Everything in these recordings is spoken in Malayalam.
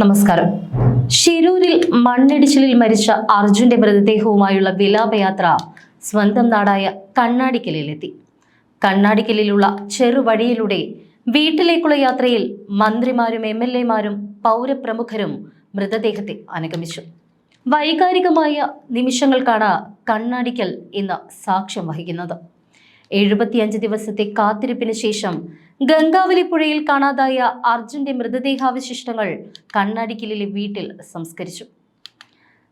നമസ്കാരം. ഷിരൂരിൽ മണ്ണിടിച്ചിലിൽ മരിച്ച അർജുന്റെ മൃതദേഹവുമായുള്ള വിലാപയാത്ര സ്വന്തം നാടായ കണ്ണാടിക്കലിലെത്തി. കണ്ണാടിക്കലിലുള്ള ചെറുവഴിയിലൂടെ വീട്ടിലേക്കുള്ള യാത്രയിൽ മന്ത്രിമാരും എം എൽ എമാരും പൗരപ്രമുഖരും മൃതദേഹത്തെ അനുഗമിച്ചു. വൈകാരികമായ നിമിഷങ്ങൾക്കാണ് കണ്ണാടിക്കൽ ഇന്ന് സാക്ഷ്യം വഹിക്കുന്നത്. എഴുപത്തിയഞ്ച് ദിവസത്തെ കാത്തിരിപ്പിന് ശേഷം ഗംഗാവലി പുഴയിൽ കാണാതായ അർജുന്റെ മൃതദേഹാവശിഷ്ടങ്ങൾ കണ്ണാടിക്കലിലെ വീട്ടിൽ സംസ്കരിച്ചു.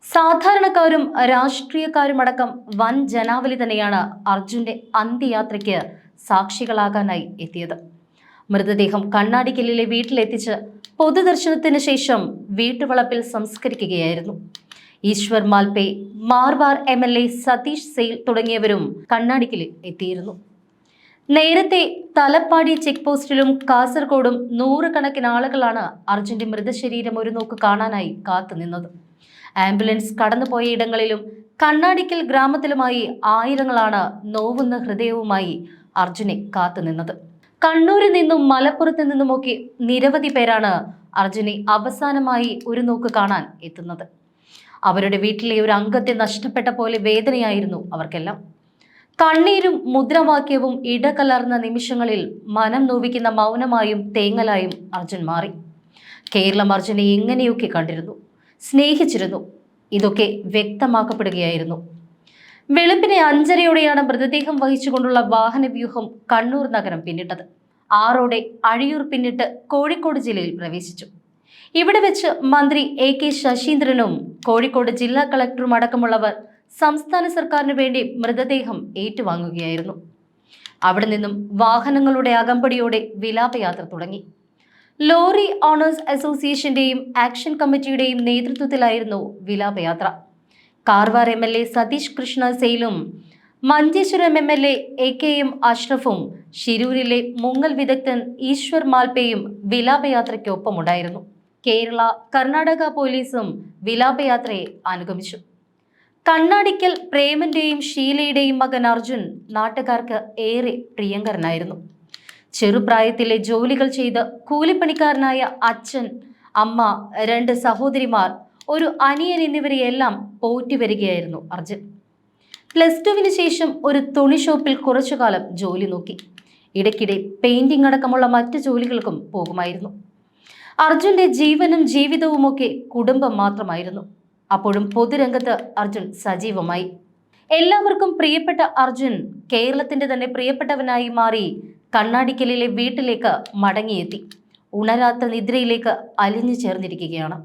സാധാരണക്കാരും രാഷ്ട്രീയക്കാരുമടക്കം വൻ ജനാവലി തന്നെയാണ് അർജുന്റെ അന്ത്യയാത്രയ്ക്ക് സാക്ഷികളാകാനായി എത്തിയത്. മൃതദേഹം കണ്ണാടിക്കലിലെ വീട്ടിലെത്തിച്ച് പൊതുദർശനത്തിന് ശേഷം വീട്ടുവളപ്പിൽ സംസ്കരിക്കുകയായിരുന്നു. Eshwar Malpe Karwar M L A Satish Sail തുടങ്ങിയവരും കണ്ണാടിക്കലിൽ എത്തിയിരുന്നു. നേരത്തെ തലപ്പാടി ചെക്ക് പോസ്റ്റിലും കാസർഗോഡും നൂറുകണക്കിന് ആളുകളാണ് അർജുന്റെ മൃതശരീരം ഒരു നോക്ക് കാണാനായി കാത്തുനിന്നത് ആംബുലൻസ് കടന്നുപോയ ഇടങ്ങളിലും കണ്ണാടിക്കൽ ഗ്രാമത്തിലുമായി ആയിരങ്ങളാണ് നോവുന്ന ഹൃദയവുമായി അർജുനെ കാത്തുനിന്നത് കണ്ണൂരിൽ നിന്നും മലപ്പുറത്ത് നിന്നുമൊക്കെ നിരവധി പേരാണ് അർജുനെ അവസാനമായി ഒരു നോക്ക് കാണാൻ എത്തുന്നത്. അവരുടെ വീട്ടിലെ ഒരു അംഗത്തെ നഷ്ടപ്പെട്ട പോലെ വേദനയായിരുന്നു അവർക്കെല്ലാം. കണ്ണീരും മുദ്രാവാക്യവും ഇടകലർന്ന നിമിഷങ്ങളിൽ മനം നോവിക്കുന്ന മൗനമായും തേങ്ങലായും അർജുൻ മാറി. കേരളം അർജുനെ എങ്ങനെയൊക്കെ കണ്ടിരുന്നു? സ്നേഹിച്ചിരുന്നു. ഇതൊക്കെ വ്യക്തമാക്കപ്പെടുകയായിരുന്നു. വെളുപ്പിനെ അഞ്ചരയോടെയാണ് മൃതദേഹം വഹിച്ചുകൊണ്ടുള്ള വാഹനവ്യൂഹം കണ്ണൂർ നഗരം പിന്നിട്ടത്. ആറോടെ അഴിയൂർ പിന്നിട്ട് കോഴിക്കോട് ജില്ലയിൽ പ്രവേശിച്ചു. ഇവിടെ വെച്ച് മന്ത്രി എ കെ ശശീന്ദ്രനും കോഴിക്കോട് ജില്ലാ കളക്ടറും അടക്കമുള്ളവർ സംസ്ഥാന സർക്കാരിന് വേണ്ടി മൃതദേഹം ഏറ്റുവാങ്ങുകയായിരുന്നു. അവിടെ നിന്നും വാഹനങ്ങളുടെ അകമ്പടിയോടെ വിലാപയാത്ര തുടങ്ങി. ലോറി ഓണേഴ്സ് അസോസിയേഷന്റെയും ആക്ഷൻ കമ്മിറ്റിയുടെയും നേതൃത്വത്തിലായിരുന്നു വിലാപയാത്ര. Karwar M L A Satish Krishna സെയിലും Manjeshwaram M L A A K M അഷ്റഫും ഷിരൂരിലെ മുങ്ങൽ വിദഗ്ധൻ ഈശ്വർ മാൽപേയും വിലാപയാത്രയ്ക്കൊപ്പമുണ്ടായിരുന്നു. കേരള കർണാടക പോലീസും വിലാപയാത്രയെ അനുഗമിച്ചു. കണ്ണാടിക്കൽ പ്രേമന്റെയും ഷീലയുടെയും മകൻ അർജുൻ നാട്ടുകാർക്ക് ഏറെ പ്രിയങ്കരനായിരുന്നു. ചെറുപ്രായത്തിലെ ജോലികൾ ചെയ്ത് കൂലിപ്പണിക്കാരനായ അച്ഛൻ അമ്മ രണ്ട് സഹോദരിമാർ ഒരു അനിയൻ എന്നിവരെയെല്ലാം പോറ്റി വരികയായിരുന്നു അർജുൻ. പ്ലസ് ടുവിന് ശേഷം ഒരു തുണി ഷോപ്പിൽ കുറച്ചു കാലം ജോലി നോക്കി. ഇടയ്ക്കിടെ പെയിന്റിംഗ് അടക്കമുള്ള മറ്റു ജോലികൾക്കും പോകുമായിരുന്നു. അർജുന്റെ ജീവനും ജീവിതവുമൊക്കെ കുടുംബം മാത്രമായിരുന്നു. അപ്പോഴും പൊതുരംഗത്ത് അർജുൻ സജീവമായി. എല്ലാവർക്കും പ്രിയപ്പെട്ട അർജുൻ കേരളത്തിന്റെ തന്നെ പ്രിയപ്പെട്ടവനായി മാറി കണ്ണാടിക്കലിലെ വീട്ടിലേക്ക് മടങ്ങിയെത്തി. ഉണരാത്ത നിദ്രയിലേക്ക് അലിഞ്ഞു ചേർന്നിരിക്കുകയാണ്.